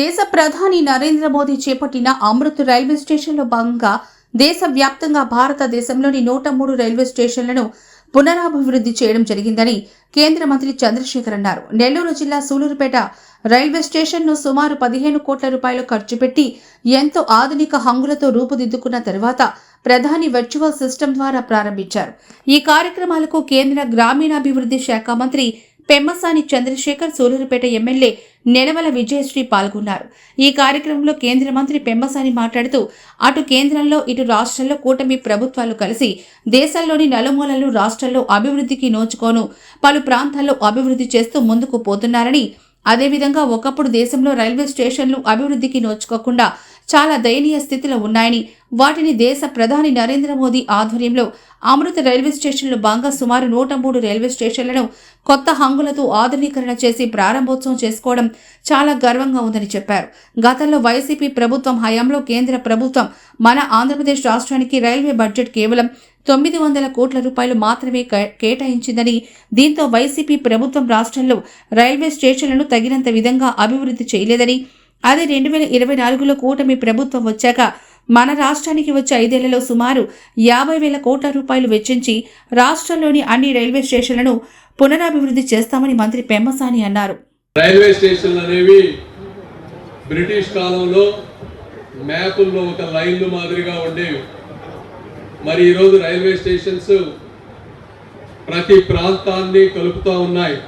దేశ ప్రధాని నరేంద్ర మోదీ చేపట్టిన అమృత్ రైల్వే స్టేషన్లో భాగంగా దేశవ్యాప్తంగా భారతదేశంలోని నూట మూడు రైల్వే స్టేషన్లను పునరాభివృద్ధి చేయడం జరిగిందని కేంద్ర మంత్రి చంద్రశేఖర్ అన్నారు. నెల్లూరు జిల్లా సూలూరుపేట రైల్వే స్టేషన్ను సుమారు పదిహేను కోట్ల రూపాయలు ఖర్చు పెట్టి ఎంతో ఆధునిక హంగులతో రూపుదిద్దుకున్న తర్వాత ప్రధాని వర్చువల్ సిస్టమ్ ద్వారా ప్రారంభించారు. ఈ కార్యక్రమాలకు కేంద్ర గ్రామీణాభివృద్ధి శాఖ మంత్రి పెమ్మసాని చంద్రశేఖర్ సూలూరుపేట ఎమ్మెల్యే నెలవల విజయశ్రీ పాల్గొన్నారు. ఈ కార్యక్రమంలో కేంద్ర మంత్రి పెమ్మసాని మాట్లాడుతూ అటు కేంద్రంలో ఇటు రాష్ట్రంలో కూటమి ప్రభుత్వాలు కలిసి దేశంలోని నలుమూలలు రాష్ట్రాల్లో అభివృద్ధికి నోచుకోను పలు ప్రాంతాల్లో అభివృద్ధి చేస్తూ ముందుకు పోతున్నారని అదేవిధంగా ఒకప్పుడు దేశంలో రైల్వే స్టేషన్లు అభివృద్ధికి నోచుకోకుండా చాలా దయనీయ స్థితిలో ఉన్నాయని వాటిని దేశ ప్రధాని నరేంద్ర మోదీ ఆధ్వర్యంలో అమృత రైల్వే స్టేషన్లు బాగా సుమారు నూట మూడు రైల్వే స్టేషన్లను కొత్త హంగులతో ఆధునీకరణ చేసి ప్రారంభోత్సవం చేసుకోవడం చాలా గర్వంగా ఉందని చెప్పారు. గతంలో వైసీపీ ప్రభుత్వం హయాంలో కేంద్ర ప్రభుత్వం మన ఆంధ్రప్రదేశ్ రాష్ట్రానికి రైల్వే బడ్జెట్ కేవలం తొమ్మిది వందల కోట్ల రూపాయలు మాత్రమే కే- కేటాయించిందని దీంతో వైసీపీ ప్రభుత్వం రాష్ట్రంలో రైల్వే స్టేషన్లను తగినంత విధంగా అభివృద్ధి చేయలేదని అదే రెండు వేల ఇరవై నాలుగులో కూటమి ప్రభుత్వం వచ్చాక మన రాష్ట్రానికి వచ్చే ఐదేళ్ళలో సుమారు యాభై వేల కోట్ల రూపాయలు వెచ్చించి రాష్ట్రంలోని అన్ని రైల్వే స్టేషన్లను పునరాభివృద్ధి చేస్తామని మంత్రి పెమ్మసాని అన్నారు. రైల్వే స్టేషన్లు అనేవి బ్రిటిష్ కాలంలో మ్యాపుల్లో ఒక లైన్లు మాదిరిగా ఉండేవి. మరి ఈరోజు రైల్వే స్టేషన్స్ ప్రతి ప్రాంతాన్ని కలుపుతూ ఉన్నాయి.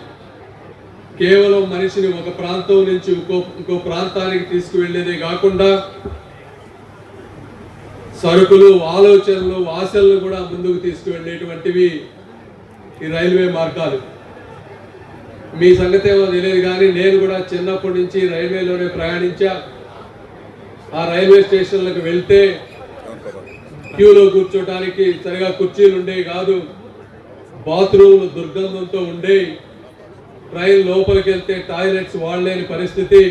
కేవలం మనిషిని ఒక ప్రాంతం నుంచి ఇంకో ఇంకో ప్రాంతానికి తీసుకువెళ్ళేదే కాకుండా సరుకులు ఆలోచనలు ఆశలను కూడా ముందుకు తీసుకువెళ్ళేటువంటివి ఈ రైల్వే మార్గాలు. మీ సంగతి ఏమో తెలియదు కానీ నేను కూడా చిన్నప్పటి నుంచి రైల్వేలోనే ప్రయాణించా. ఆ రైల్వే స్టేషన్లకు వెళ్తే క్యూలో కూర్చోటానికి సరిగా కుర్చీలు ఉండేవి కాదు. బాత్రూమ్లు దుర్గంధంతో ఉండేవి. ట్రైన్ లోపలికి వెళ్తే టాయిలెట్స్ వాడలేని పరిస్థితి.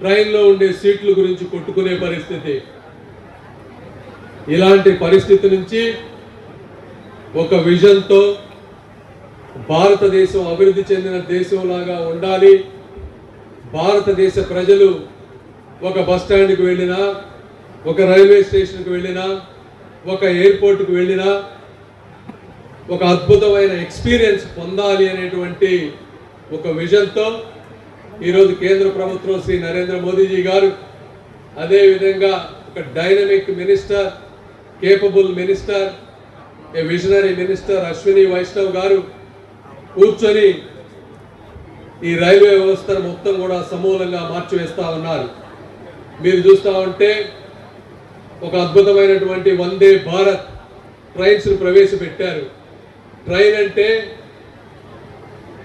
ట్రైన్లో ఉండే సీట్ల గురించి కొట్టుకునే పరిస్థితి. ఇలాంటి పరిస్థితి నుంచి ఒక విజన్తో భారతదేశం అభివృద్ధి చెందిన దేశంలాగా ఉండాలి. భారతదేశ ప్రజలు ఒక బస్ స్టాండ్కి వెళ్ళినా ఒక రైల్వే స్టేషన్కి వెళ్ళినా ఒక ఎయిర్పోర్ట్కి వెళ్ళినా ఒక అద్భుతమైన ఎక్స్పీరియన్స్ పొందాలి అనేటువంటి ఒక విజన్తో ఈరోజు కేంద్ర ప్రభుత్వం శ్రీ నరేంద్ర మోదీజీ గారు అదేవిధంగా ఒక dynamic minister capable minister a visionary minister Ashwini Vaishnaw గారు కూర్చొని ఈ రైల్వే వ్యవస్థను మొత్తం కూడా సమూలంగా మార్చివేస్తా ఉన్నారు. మీరు చూస్తా ఉంటే ఒక అద్భుతమైనటువంటి వందే భారత్ ట్రైన్స్ను ప్రవేశపెట్టారు. ట్రైన్ అంటే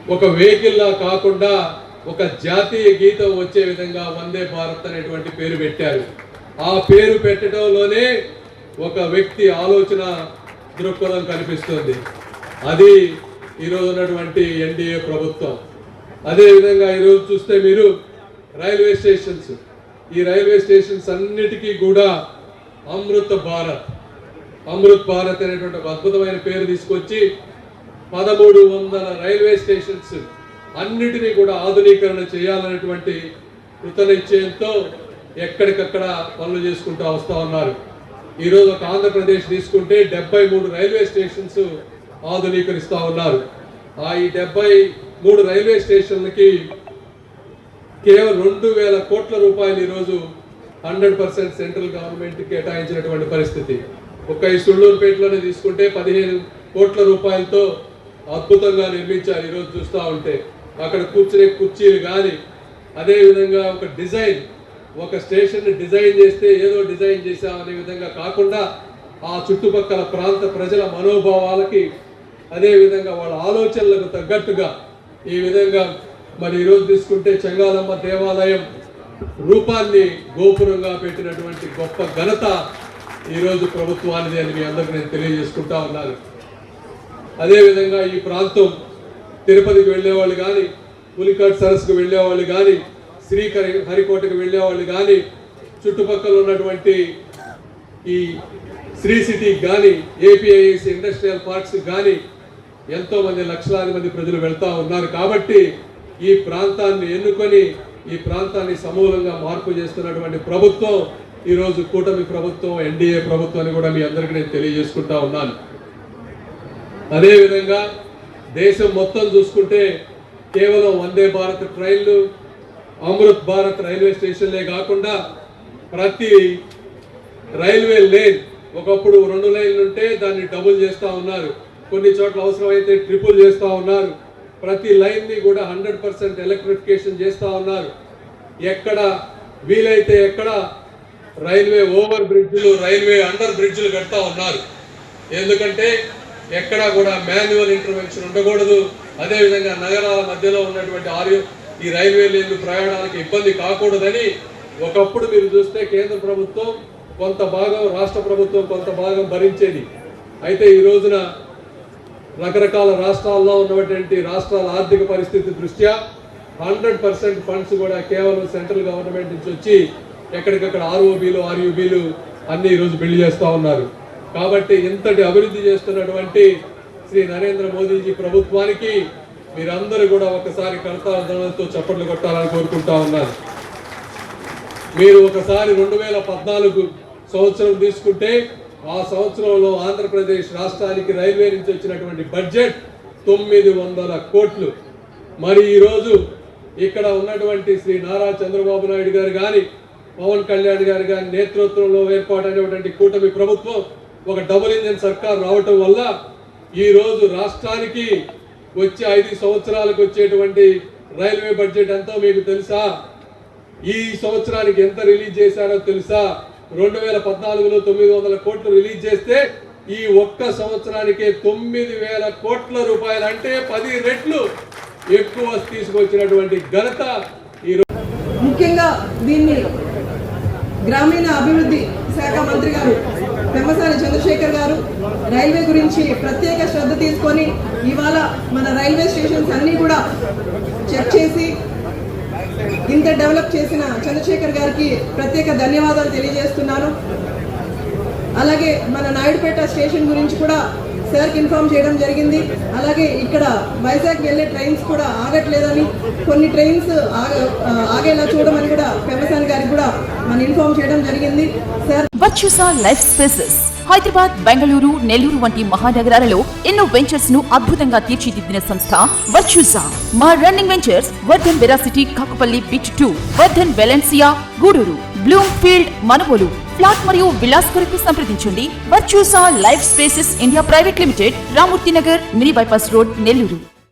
ఒక వెహికల్లా కాకుండా ఒక జాతీయ గీతం వచ్చే విధంగా వందే భారత్ అనేటువంటి పేరు పెట్టారు. ఆ పేరు పెట్టడంలోనే ఒక వ్యక్తి ఆలోచన దృక్పథం కనిపిస్తుంది. అది ఈరోజు ఉన్నటువంటి ఎన్డీఏ ప్రభుత్వం. అదేవిధంగా ఈరోజు చూస్తే మీరు రైల్వే స్టేషన్స్. ఈ రైల్వే స్టేషన్స్ అన్నిటికీ కూడా అమృత భారత్. అమృత్ భారత్ అనేటువంటి ఒక అద్భుతమైన పేరు తీసుకొచ్చి పదమూడు వందల రైల్వే స్టేషన్స్ అన్నిటినీ కూడా ఆధునీకరణ చేయాలనేటువంటి కృతనిశ్చయంతో ఎక్కడికక్కడ పనులు చేసుకుంటూ వస్తూ ఉన్నారు. ఈరోజు ఒక ఆంధ్రప్రదేశ్ తీసుకుంటే డెబ్బై మూడు రైల్వే స్టేషన్స్ ఆధునీకరిస్తూ ఉన్నారు. ఆ ఈ డెబ్బై మూడు రైల్వే స్టేషన్లకి కేవలం రెండు వేల కోట్ల రూపాయలు ఈరోజు హండ్రెడ్ పర్సెంట్ సెంట్రల్ గవర్నమెంట్ కేటాయించినటువంటి పరిస్థితి. ఒక్క ఈ సుళ్ళూరుపేటలోనే తీసుకుంటే పదిహేను కోట్ల రూపాయలతో అద్భుతంగా నిర్మించారు ఈరోజు చూస్తూ ఉంటే. అక్కడ కూర్చునే కుర్చీలు కానీ అదేవిధంగా ఒక డిజైన్ ఒక స్టేషన్ డిజైన్ చేస్తే ఏదో డిజైన్ చేసామనే అనే విధంగా కాకుండా ఆ చుట్టుపక్కల ప్రాంత ప్రజల మనోభావాలకి అదేవిధంగా వాళ్ళ ఆలోచనలకు తగ్గట్టుగా ఈ విధంగా మరి ఈరోజు తీసుకుంటే చెంగాలమ్మ దేవాలయం రూపాన్ని గోపురంగా పెట్టినటువంటి గొప్ప ఘనత ఈరోజు ప్రభుత్వానిది అని మీ అందరికి నేను తెలియజేసుకుంటా ఉన్నాను. అదేవిధంగా ఈ ప్రాంతం తిరుపతికి వెళ్ళేవాళ్ళు కానీ పులికాట్ సరస్సుకు వెళ్ళేవాళ్ళు కానీ శ్రీకరి హరికోటకు వెళ్ళేవాళ్ళు కానీ చుట్టుపక్కల ఉన్నటువంటి ఈ శ్రీ సిటీకి కానీ ఏపీఐఎస్ ఇండస్ట్రియల్ పార్క్స్ కానీ ఎంతోమంది లక్షలాది మంది ప్రజలు వెళ్తూ ఉన్నారు కాబట్టి ఈ ప్రాంతాన్ని ఎన్నుకొని ఈ ప్రాంతాన్ని సమూలంగా మార్పు చేస్తున్నటువంటి ప్రభుత్వం ఈరోజు కూటమి ప్రభుత్వం ఎన్డీఏ ప్రభుత్వం అని కూడా మీ అందరికీ నేను తెలియజేసుకుంటా ఉన్నాను. అదేవిధంగా దేశం మొత్తం చూసుకుంటే కేవలం వందే భారత్ ట్రైన్లు అమృత్ భారత్ రైల్వే స్టేషన్లే కాకుండా ప్రతి రైల్వే లేన్ ఒకప్పుడు రెండు లైన్లు ఉంటే దాన్ని డబుల్ చేస్తూ ఉన్నారు. కొన్ని చోట్ల అవసరమైతే ట్రిపుల్ చేస్తూ ఉన్నారు. ప్రతి లైన్ని కూడా హండ్రెడ్ పర్సెంట్ ఎలక్ట్రిఫికేషన్ చేస్తూ ఉన్నారు. ఎక్కడ వీలైతే ఎక్కడ రైల్వే ఓవర్ బ్రిడ్జ్లు రైల్వే అండర్ బ్రిడ్జ్లు కడతా ఉన్నారు. ఎందుకంటే ఎక్కడా కూడా మాన్యువల్ ఇంటర్వెన్షన్ ఉండకూడదు. అదేవిధంగా నగరాల మధ్యలో ఉన్నటువంటి ఆర్యు ఈ రైల్వే లైన్లు ప్రయాణానికి ఇబ్బంది కాకూడదని ఒకప్పుడు మీరు చూస్తే కేంద్ర ప్రభుత్వం కొంత భాగం రాష్ట్ర ప్రభుత్వం కొంత భాగం భరించేది. అయితే ఈ రోజున రకరకాల రాష్ట్రాల్లో ఉన్నటువంటి రాష్ట్రాల ఆర్థిక పరిస్థితి దృష్ట్యా హండ్రెడ్ పర్సెంట్ ఫండ్స్ కూడా కేవలం సెంట్రల్ గవర్నమెంట్ నుంచి వచ్చి ఎక్కడికక్కడ ఆర్ఓబీలు ఆర్యూబీలు అన్ని ఈరోజు బిల్డ్ చేస్తూ ఉన్నారు. కాబట్టి ఇంతటి అభివృద్ధి చేస్తున్నటువంటి శ్రీ నరేంద్ర మోదీజీ ప్రభుత్వానికి మీరందరూ కూడా ఒకసారి కర్తార్థంతో చప్పట్లు కొట్టాలని కోరుకుంటా ఉన్నారు మీరు ఒకసారి రెండు వేల పద్నాలుగు సంవత్సరం తీసుకుంటే ఆ సంవత్సరంలో ఆంధ్రప్రదేశ్ రాష్ట్రానికి రైల్వే నుంచి వచ్చినటువంటి బడ్జెట్ తొమ్మిది వందల కోట్లు. మరి ఈరోజు ఇక్కడ ఉన్నటువంటి శ్రీ నారా చంద్రబాబు నాయుడు గారు కానీ పవన్ కళ్యాణ్ గారి గారి నేతృత్వంలో ఏర్పాటైనటువంటి కూటమి ప్రభుత్వం ఒక డబుల్ ఇంజన్ సర్కార్ రావటం వల్ల ఈరోజు రాష్ట్రానికి వచ్చే ఐదు సంవత్సరాలకు వచ్చేటువంటి రైల్వే బడ్జెట్ ఎంతో మీకు తెలుసా? ఈ సంవత్సరానికి ఎంత రిలీజ్ చేశారో తెలుసా? రెండు వేల పద్నాలుగులో తొమ్మిది వందల కోట్లు రిలీజ్ చేస్తే ఈ ఒక్క సంవత్సరానికే తొమ్మిది వేల కోట్ల రూపాయలు. అంటే పది రెట్లు ఎక్కువ తీసుకొచ్చినటువంటి ఘనత ఈ ముఖ్యంగా దీన్ని గ్రామీణ అభివృద్ధి శాఖ మంత్రి గారు పెమ్మసాని చంద్రశేఖర్ గారు రైల్వే గురించి ప్రత్యేక శ్రద్ధ తీసుకొని ఇవాళ మన రైల్వే స్టేషన్స్ అన్నీ కూడా చెక్ చేసి ఇంత డెవలప్ చేసిన చంద్రశేఖర్ గారికి ప్రత్యేక ధన్యవాదాలు తెలియజేస్తున్నాను. అలాగే మన నాయుడుపేట స్టేషన్ గురించి కూడా సార్కి ఇన్ఫార్మ్ చేయడం జరిగింది. అలాగే ఇక్కడ వైజాగ్ వెళ్ళే ట్రైన్స్ కూడా ఆగట్లేదని కొన్ని ట్రైన్స్ ఆగేలా చూడమని కూడా పెమ్మసాని గారికి కూడా మనం ఇన్ఫార్మ్ చేయడం జరిగింది. Sir life spaces Hyderabad Bengaluru Nellore వంటి మహానగరాలలో ఎన్నో వెంచర్స్ను అద్భుతంగా తీర్చిదిద్దిన సంస్థ వర్చుసా మా running ventures Vardhan Veracity Kakupalli bit two Vardhan Valencia Gudur Bloomfield Manavolu flat మరియు విలాస్ కొరకు సంప్రదించండి. Virtusa life spaces India private limited Ramurthy Nagar mini bypass road Nellore.